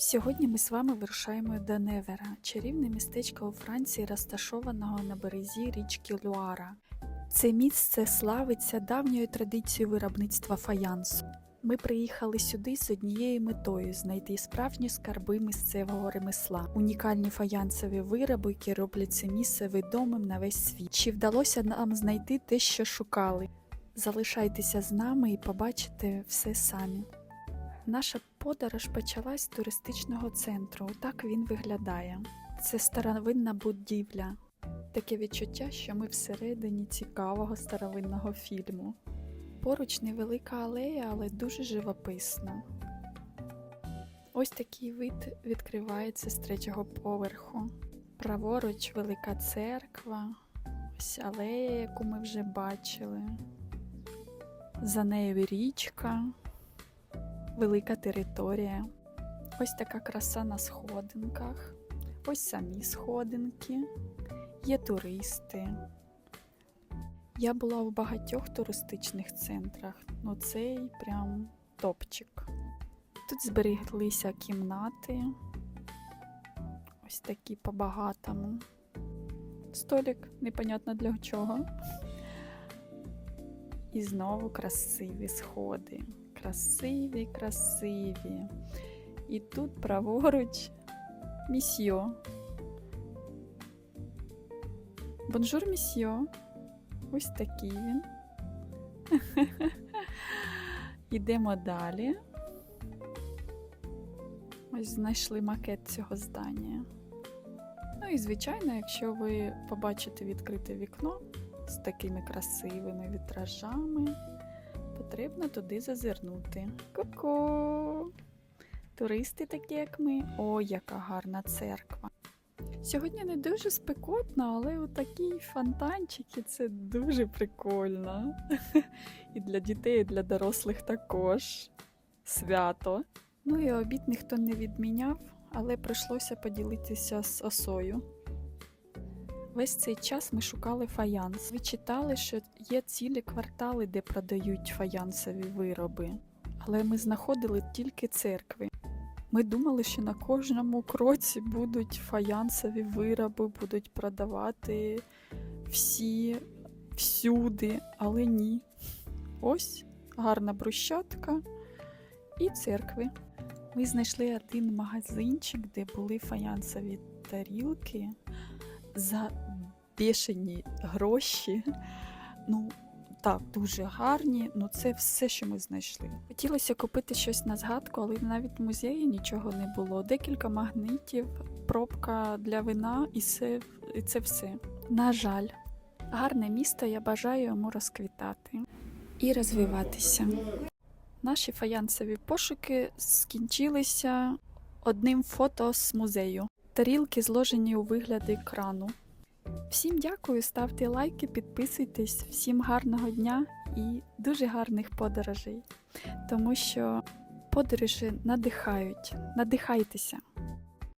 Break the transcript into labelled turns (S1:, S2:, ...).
S1: Сьогодні ми з вами вирушаємо до Невера, чарівне містечко у Франції, розташованого на березі річки Люара. Це місце славиться давньою традицією виробництва фаянсу. Ми приїхали сюди з однією метою знайти справжні скарби місцевого ремесла, унікальні фаянсові вироби, які роблять це місце відомим на весь світ. Чи вдалося нам знайти те, що шукали? Залишайтеся з нами і побачите все самі. Наша подорож почалась з туристичного центру. Так він виглядає. Це старовинна будівля. Таке відчуття, що ми всередині цікавого старовинного фільму. Поруч невелика алея, але дуже живописна. Ось такий вид відкривається з третього поверху. Праворуч велика церква, ось алея, яку ми вже бачили. За нею річка, велика територія. Ось така краса на сходинках. Ось самі сходинки. Є туристи. Я була в багатьох туристичних центрах, ну цей прям топчик. Тут зберіглися кімнати. Ось такі по-багатому. Столик, непонятно для чого. І знову красиві сходи. Красиві, красиві. І тут праворуч місьо. Бонжур, місьо. Ось такий він. Йдемо далі. Ось знайшли макет цього здання. Ну і звичайно, якщо ви побачите відкрите вікно з такими красивими вітражами, потрібно туди зазирнути. Ку-ку! Туристи такі, як ми. О, яка гарна церква! Сьогодні не дуже спекотно, але отакі фонтанчики це дуже прикольно. І для дітей, і для дорослих також. Свято. Ну і обід ніхто не відміняв, але прийшлося поділитися з осою. Весь цей час ми шукали фаянс. Ви читали, що є цілі квартали, де продають фаянсові вироби, але ми знаходили тільки церкви. Ми думали, що на кожному кроці будуть фаянсові вироби, будуть продавати всі всюди, але ні. Ось гарна брусчатка і церкви. Ми знайшли один магазинчик, де були фаянсові тарілки за бешені гроші. Ну, так, дуже гарні, ну це все, що ми знайшли. Хотілося купити щось на згадку, але навіть в музеї нічого не було. Декілька магнитів, пробка для вина і це, і це все. На жаль, гарне місто, я бажаю йому розквітати і розвиватися. Наші фаянсові пошуки скінчилися одним фото з музею. Тарілки зложені у вигляді крану. Всім дякую, ставте лайки, підписуйтесь, всім гарного дня і дуже гарних подорожей, тому що подорожі надихають. Надихайтеся.